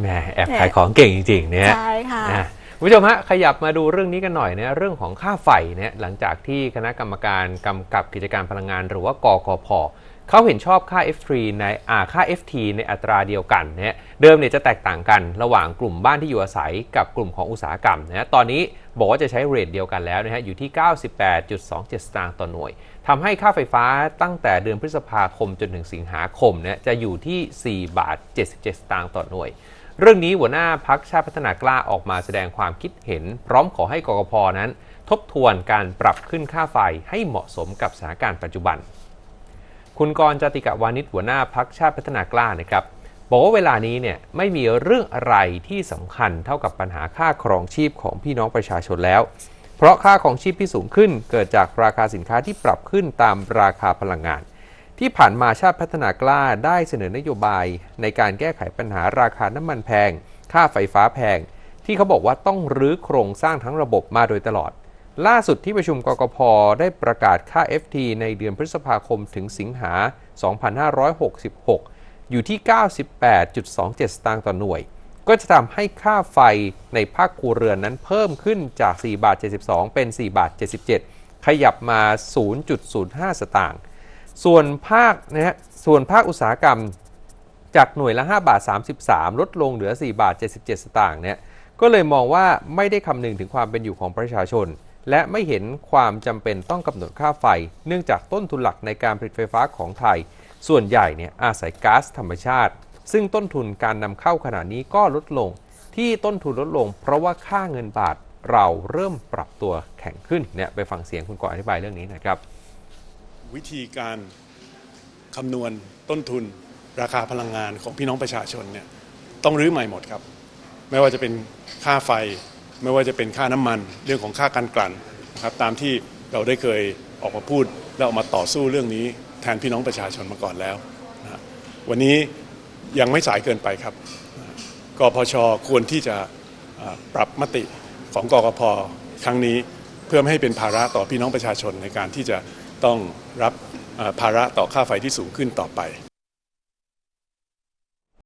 แหมแอบขายของเก่งจริงๆเนี่ยใช่ค่ะนะคุณผู้ชมฮะขยับมาดูเรื่องนี้กันหน่อยนะเรื่องของค่าไฟเนี่ยหลังจากที่คณะกรรมการกำกับกิจการพลังงาน หรือว่ากกพเขาเห็นชอบค่า F3 ในอ่าค่า FT ในอัตราเดียวกันเนี่ยเดิมเนี่ยจะแตกต่างกันระหว่างกลุ่มบ้านที่อยู่อาศัยกับกลุ่มของอุตสาหกรรมนะตอนนี้บอกว่าจะใช้เรทเดียวกันแล้วนะฮะอยู่ที่ 98.27 สตางค์ต่อหน่วยทำให้ค่าไฟฟ้าตั้งแต่เดือนพฤษภาคมจนถึงสิงหาคมเนี่ยจะอยู่ที่ 4 บาท 77 สตางค์ต่อหน่วย เรื่องนี้หัวหน้าพักชาติพัฒนากล้าออกมาแสดงความคิดเห็น พร้อมขอให้กกพนั้น ทบทวนการปรับขึ้นค่าไฟให้เหมาะสมกับสถานการณ์ปัจจุบัน คุณกรณ์จติกาวานิชหัวหน้าพักชาติพัฒนากล้านะครับบอกว่าเวลานี้เนี่ยไม่มีเรื่องอะไรที่สำคัญเท่ากับปัญหาค่าครองชีพของพี่น้องประชาชนแล้ว เพราะค่าของชีพที่สูงขึ้นเกิดจากราคาสินค้าที่ปรับขึ้นตามราคาพลังงาน ที่ผ่านมาชาติพัฒนากล้าได้เสนอนโยบายในการแก้ไขปัญหาราคาน้ำมันแพง ค่าไฟฟ้าแพง ที่เขาบอกว่าต้องรื้อโครงสร้างทั้งระบบมาโดยตลอด ล่าสุดที่ประชุมกกพได้ประกาศค่า FT ในเดือนพฤษภาคมถึงสิงหา 2566 อยู่ที่ 98.27 สตางค์ต่อหน่วย ก็จะทำให้ค่าไฟในภาคครัวเรือนนั้นเพิ่มขึ้นจาก 4 บาท 72 เป็น 4 บาท 77 ขยับมา 0.05 สตางค์ ส่วนภาคนะฮะส่วนภาคอุตสาหกรรมจากหน่วยละ 5 บาท 33 ลดลงเหลือ 4 บาท 77 สตางค์เนี่ยก็เลยมองว่าไม่ได้คำนึงถึงความเป็นอยู่ของประชาชน และไม่เห็นความจำเป็นต้องกำหนดค่าไฟ เนื่องจากต้นทุนหลักในการผลิตไฟฟ้าของไทย ส่วนใหญ่เนี่ยอาศัยก๊าซธรรมชาติ ซึ่งต้นทุนการนำเข้าขณะนี้ก็ลดลง ที่ต้นทุนลดลง เพราะว่าค่าเงินบาทเราเริ่มปรับตัวแข็งขึ้นเนี่ยไปฟังเสียงคุณก่ออธิบายเรื่องนี้นะครับ วิธีการคำนวณต้นทุนราคาพลังงานของพี่น้องประชาชนเนี่ยต้องรื้อใหม่หมดครับ ไม่ว่าจะเป็นค่าไฟ ไม่ว่าจะเป็นค่าน้ำมัน เรื่องของค่าการกลั่นนะครับตามที่เราได้เคยออกมาพูดและออกมาต่อสู้เรื่องนี้แทนพี่น้องประชาชนมาก่อนแล้วนะวันนี้ยังไม่สายเกินไปครับกพชควรที่จะปรับมติของกกพครั้งนี้เพื่อไม่ให้เป็นภาระต่อพี่น้องประชาชนในการที่จะ ต้องรับภาระต่อค่าไฟที่สูงขึ้นต่อไป